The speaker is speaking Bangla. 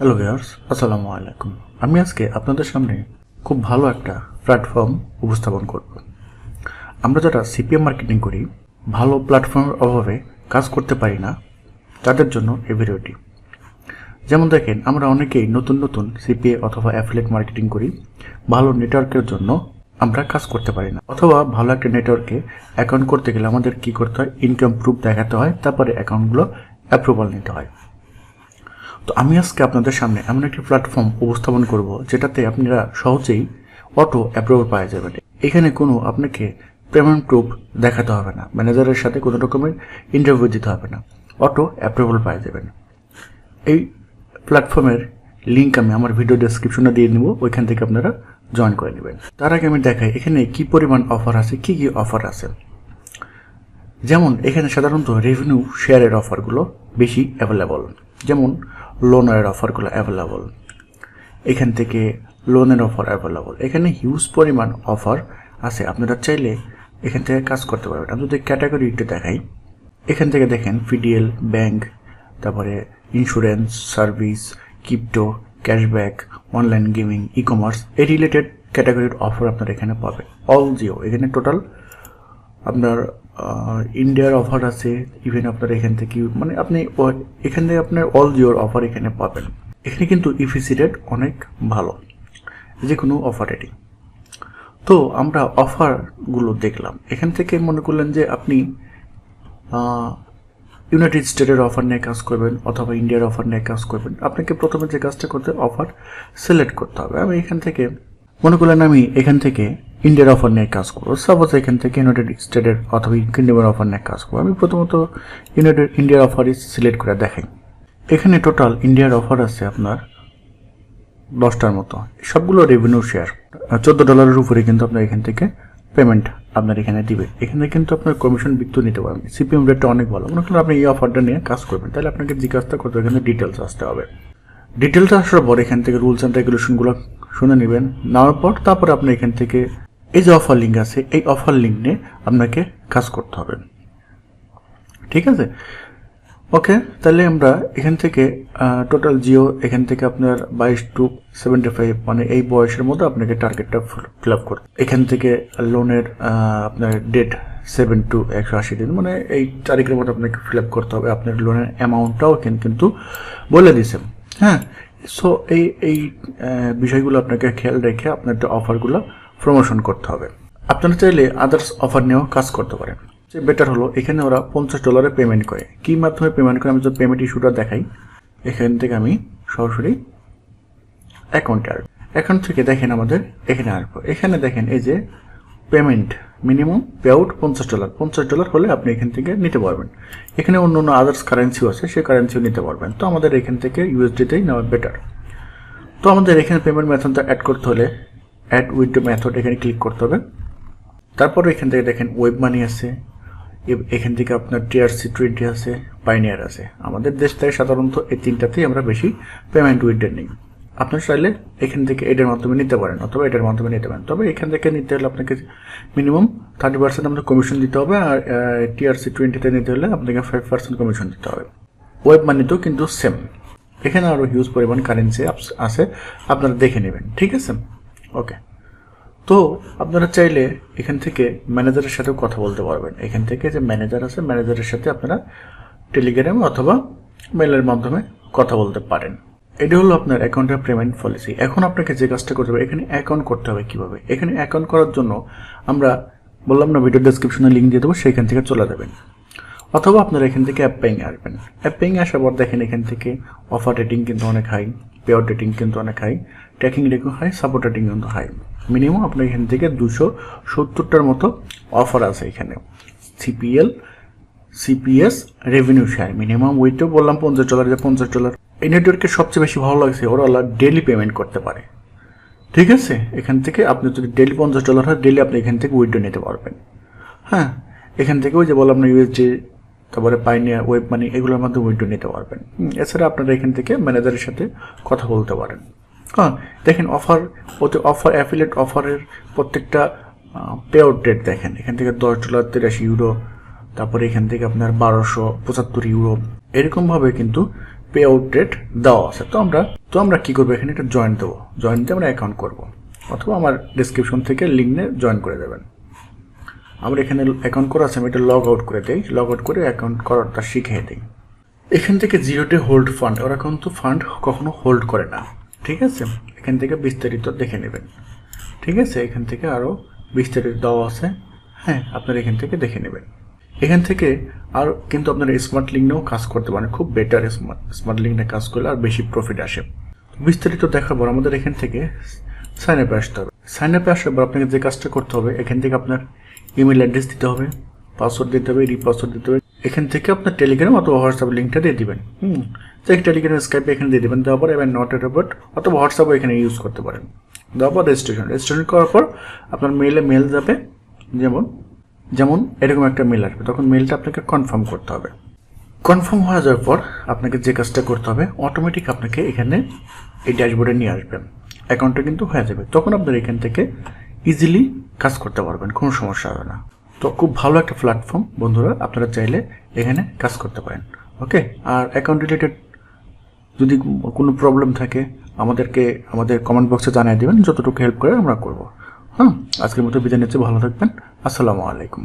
হ্যালো ভিউয়ার্স আসসালামু আলাইকুম আমি আজকে আপনাদের সামনে খুব ভালো একটা প্ল্যাটফর্ম উপস্থাপন করব। আমরা যারা সিপিএম মার্কেটিং করি, ভালো প্ল্যাটফর্মের অভাবে কাজ করতে পারি না, তাদের জন্য এই ভিডিওটি। যেমন দেখেন, আমরা অনেকেই নতুন নতুন সিপিএ অথবা অ্যাফিলেট মার্কেটিং করি, ভালো নেটওয়ার্কের জন্য আমরা কাজ করতে পারি না। অথবা ভালো একটা নেটওয়ার্কে অ্যাকাউন্ট করতে গেলে আমাদের কি করতে হয়? ইনকাম প্রুফ দেখাতে হয়, তারপরে অ্যাকাউন্টগুলো অ্যাপ্রুভাল নিতে হয়। তো আমি আজকে আপনাদের সামনে এমন একটি প্ল্যাটফর্ম উপস্থাপন করব যেটাতে আপনারা সহজেই অটো অ্যাপ্রুভাল পাওয়া যাবেন। এখানে কোনো আপনাকে পেমেন্ট প্রুফ দেখাতে হবে না। ম্যানেজারের সাথে কোনো রকমের ইন্টারভিউ দিতে হবে না। অটো অ্যাপ্রুভাল পাওয়া যাবেন। এই প্ল্যাটফর্মের লিঙ্ক আমি আমার ভিডিও ডেসক্রিপশনে দিয়ে নিব ওইখান থেকে আপনারা জয়েন করে নেবেন। তার আগে আমি দেখাই, এখানে কি পরিমাণ অফার আছে, কি কি অফার আছে। যেমন, এখানে সাধারণত রেভিনিউ শেয়ারের অফারগুলো বেশি অ্যাভেলেবল যেমন লোনের অফারগুলো অ্যাভেলেবল এখান থেকে লোনের অফার অ্যাভেলেবল এখানে হিউজ পরিমাণ অফার আছে। আপনারা চাইলে এখান থেকে কাজ করতে পারবেন। আমি যদি ক্যাটাগরি একটু দেখাই, এখান থেকে দেখেন পিডিএল ব্যাংক তারপরে insurance service crypto cashback online gaming e commerce এই রিলেটেড ক্যাটাগরির অফার আপনারা এখানে পাবেন। অল জিও এখানে টোটাল আপনার ইন্ডিয়ার অফার আছে ইভেন আপনার এখান থেকে মানে আপনি এখান থেকে আপনার অল জিওর অফার এখানে পাবেন। এখানে কিন্তু ইফিসি রেট অনেক ভালো যে কোনো অফার রেটিং তো আমরা অফারগুলো দেখলাম। এখান থেকে মনে করলেন যে আপনি ইউনাইটেড স্টেটের অফার নিয়ে কাজ করবেন, অথবা ইন্ডিয়ার অফার নিয়ে কাজ করবেন। আপনাকে প্রথমে যে কাজটা করতে অফার সিলেক্ট করতে হবে। আমি এখান থেকে মনে করলেন আমি এখান থেকে ইন্ডিয়ার অফার নিয়ে কাজ করব। সাপোজ এখান থেকে ইউনাইটেড স্টেটের অথবা কিন্ডিমের অফার নিয়ে কাজ করব। আমি প্রথমত ইউনাইটেড ইন্ডিয়ার অফারই সিলেক্ট করে দেখাই। এখানে টোটাল ইন্ডিয়ার অফার আছে আপনার দশটার মতো। সবগুলো রেভিনিউ শেয়ার চোদ্দ ডলারের উপরে কিন্তু আপনার এখান থেকে পেমেন্ট আপনার এখানে দিবে। এখানে কিন্তু আপনার কমিশন বিক্রি নিতে পারবেন সিপিএম রেটটা অনেক ভালো। মনে করুন আপনি এই অফারটা নিয়ে কাজ করবেন। তাহলে আপনাকে জিজ্ঞাসা করতে এখানে ডিটেলস আসতে হবে। ডিটেলস আসার পর এখান থেকে রুলস অ্যান্ড রেগুলেশনগুলো শুনে নেবেন। নেওয়ার পর তারপরে আপনি এখান থেকে এই যে অফার লিঙ্ক আছে, এই অফার লিঙ্ক নিয়ে আপনাকে কাজ করতে হবে। ঠিক আছে? ওকে তাহলে আমরা এখান থেকে টোটাল জিও এখান থেকে আপনার বাইশ টু সেভেন্টি ফাইভ মানে এই বয়সের মধ্যে আপনাকে টার্গেটটা ফিল আপ করতে এখান থেকে লোনের আপনার ডেট সেভেন টু একশো আশি দিন মানে এই তারিখের মধ্যে আপনাকে ফিল আপ করতে হবে। আপনার লোনের অ্যামাউন্টটাও কিন্তু বলে দিয়েছেন হ্যাঁ সো এই এই বিষয়গুলো আপনাকে খেয়াল রেখে আপনার অফারগুলো প্রমোশন করতে হবে। আপনারা চাইলে আদার্স অফার নিয়েও কাজ করতে পারেন। যে বেটার হলো, এখানে ওরা পঞ্চাশ ডলারে পেমেন্ট করে। কী মাধ্যমে পেমেন্ট করে? আমি যদি পেমেন্ট ইস্যুটা দেখাই। এখান থেকে আমি সরাসরি অ্যাকাউন্টে আসব অ্যাকাউন্ট থেকে দেখেন আমাদের এখানে আসব এখানে দেখেন এই যে পেমেন্ট মিনিমাম পে আউট পঞ্চাশ ডলার পঞ্চাশ ডলার হলে আপনি এখান থেকে নিতে পারবেন। এখানে অন্য অন্য আদার্স কারেন্সিও আছে, সেই কারেন্সিও নিতে পারবেন। তো আমাদের এখান থেকে ইউএসডিতেই নেওয়া বেটার তো আমাদের এখানে পেমেন্ট মেথডটা অ্যাড করতে হলে অ্যাড উইথ মেথড এখানে ক্লিক করতে হবে। তারপর এখান থেকে দেখেন ওয়েব মানি আছে। এখান থেকে আপনার টিআরসি টোয়েন্টি আছে পাইনিয়ার আছে। আমাদের দেশ থেকে সাধারণত এই তিনটাতেই আমরা বেশি পেমেন্ট উইথড্র নিই। আপনার চাইলে এখান থেকে এটার মাধ্যমে নিতে পারেন, অথবা এটার মাধ্যমে নিতে পারেন। তবে এখান থেকে নিতে হলে আপনাকে মিনিমাম থার্টি পার্সেন্ট আপনাকে কমিশন দিতে হবে, আর টিআরসি টোয়েন্টিতে নিতে হলে আপনাকে ফাইভ পার্সেন্ট কমিশন দিতে হবে। ওয়েব মানিতেও কিন্তু সেম এখানে আরও হিউজ পরিমাণ কারেন্সি আছে, আপনারা দেখে নেবেন, ঠিক আছে? ওকে তো আপনারা চাইলে এখান থেকে ম্যানেজারের সাথেও কথা বলতে পারবেন। এখান থেকে যে ম্যানেজার আছে ম্যানেজারের সাথে আপনারা টেলিগ্রামে অথবা মেলের মাধ্যমে কথা বলতে পারেন। এটা হলো আপনার অ্যাকাউন্টের পেমেন্ট পলিসি এখন আপনাকে যে কাজটা করতে হবে, এখানে অ্যাকাউন্ট করতে হবে কীভাবে? এখানে অ্যাকাউন্ট করার জন্য আমরা বললাম না ভিডিও ডেসক্রিপশনে লিঙ্ক দিয়ে দেবো, সেইখান থেকে চলে যাবেন। অথবা আপনারা এখান থেকে অ্যাপ পেইং আসবেন। অ্যাপ পেইং আসার পর দেখেন এখান থেকে অফার রেটিং কিন্তু অনেক হাই পে আউট রেটিং কিন্তু অনেক high tracking rating high support rating কিন্তু হাই মিনিমাম আপনার এখান থেকে দুশো সত্তরটার মতো অফার আছে এখানে। CPL CPS revenue share minimum ওইটাও বললাম পঞ্চাশ ডলার যে পঞ্চাশ ডলার এই নেটওয়ার্কের সবচেয়ে বেশি ভালো লাগছে, ওরা ডেলি পেমেন্ট করতে পারে। ঠিক আছে? এখান থেকে আপনি যদি ডেলি পঞ্চাশ ডলার হয় ডেলি আপনি এখান থেকে উইথড্র নিতে পারবেন। হ্যাঁ এখান থেকে ওই যে বললাম না ইউএসজি তারপরে পাইনিয়া ওয়েব মানি এগুলোর মাধ্যমে উইথড্র নিতে পারবেন। এছাড়া আপনারা এখান থেকে ম্যানেজারের সাথে কথা বলতে পারেন। হ্যাঁ দেখেন অফার ওতে অফার অ্যাফিলেট অফারের প্রত্যেকটা পে আউট ডেট দেখেন। এখান থেকে দশ ডলার তিরাশি ইউরো তারপরে এখান থেকে আপনার বারোশো পঁচাত্তর ইউরো এরকমভাবে কিন্তু পে আউট ডেট দেওয়া আছে। তো আমরা তো আমরা কি করব? এখানে একটা জয়েন দেবো। জয়েন দিয়ে আমরা অ্যাকাউন্ট করব। অথবা আমার ডিসক্রিপশন থেকে লিঙ্কে জয়েন করে দেবেন। আমার এখানে অ্যাকাউন্ট করা আছে, আমি এটা লগ আউট করে দিই। লগ আউট করে অ্যাকাউন্ট করাটা শিখিয়ে দিই। এখান থেকে জিরো ডে হোল্ড ফান্ড ওরা কিন্তু ফান্ড কখনো হোল্ড করে না। ঠিক আছে? এখান থেকে বিস্তারিত দেখে নেবেন। ঠিক আছে? এখান থেকে আরও বিস্তারিত দেওয়া আছে। হ্যাঁ আপনারা এখান থেকে দেখে নেবেন। এখান থেকে আর কিন্তু আপনারা স্মার্ট লিঙ্কেও কাজ করতে পারেন। খুব বেটার স্মার্ট স্মার্ট লিঙ্কে কাজ করলে আর বেশি প্রফিট আসে। বিস্তারিত পর আমাদের এখান থেকে সাইন আপে আসতে হবে। সাইন আপে আসার পর আপনাকে যে কাজটা করতে হবে, এখান থেকে আপনার ইমেল অ্যাড্রেস দিতে হবে পাসওয়ার্ড দিতে হবে রিপাসওয়ার্ড দিতে হবে। এখান থেকে আপনার টেলিগ্রাম অথবা হোয়াটসঅ্যাপ লিঙ্কটা দিয়ে দেবেন, হুম? তো এই টেলিগ্রাম স্কাইপে এখানে দিয়ে দেবেন। দেওয়ার পর এবার নট এর রোবট অথবা হোয়াটসঅ্যাপও এখানে ইউজ করতে পারেন। দেওয়ার পর রেজিস্ট্রেশন রেজিস্ট্রেশন করার পর আপনার মেলে মেল যাবে, যেমন যেমন এরকম একটা মেল আসবে, তখন মেলটা আপনাকে কনফার্ম করতে হবে। কনফার্ম হয়ে যাওয়ার পর আপনাকে যে কাজটা করতে হবে অটোমেটিক আপনাকে এখানে এই ড্যাশবোর্ডে নিয়ে আসবেন। অ্যাকাউন্টটা কিন্তু হয়ে যাবে। তখন আপনার এখান থেকে ইজিলি কাজ করতে পারবেন, কোনো সমস্যা হবে না। তো খুব ভালো একটা প্ল্যাটফর্ম বন্ধুরা, আপনারা চাইলে এখানে কাজ করতে পারেন। ওকে আর অ্যাকাউন্ট রিলেটেড যদি কোনো প্রবলেম থাকে, আমাদেরকে, আমাদের কমেন্ট বক্সে জানিয়ে দেবেন, যতটুকু হেল্প করে আমরা করব। হ্যাঁ আজকের মতো বিদায় নিচ্ছে ভালো থাকবেন। আসসালামু আলাইকুম।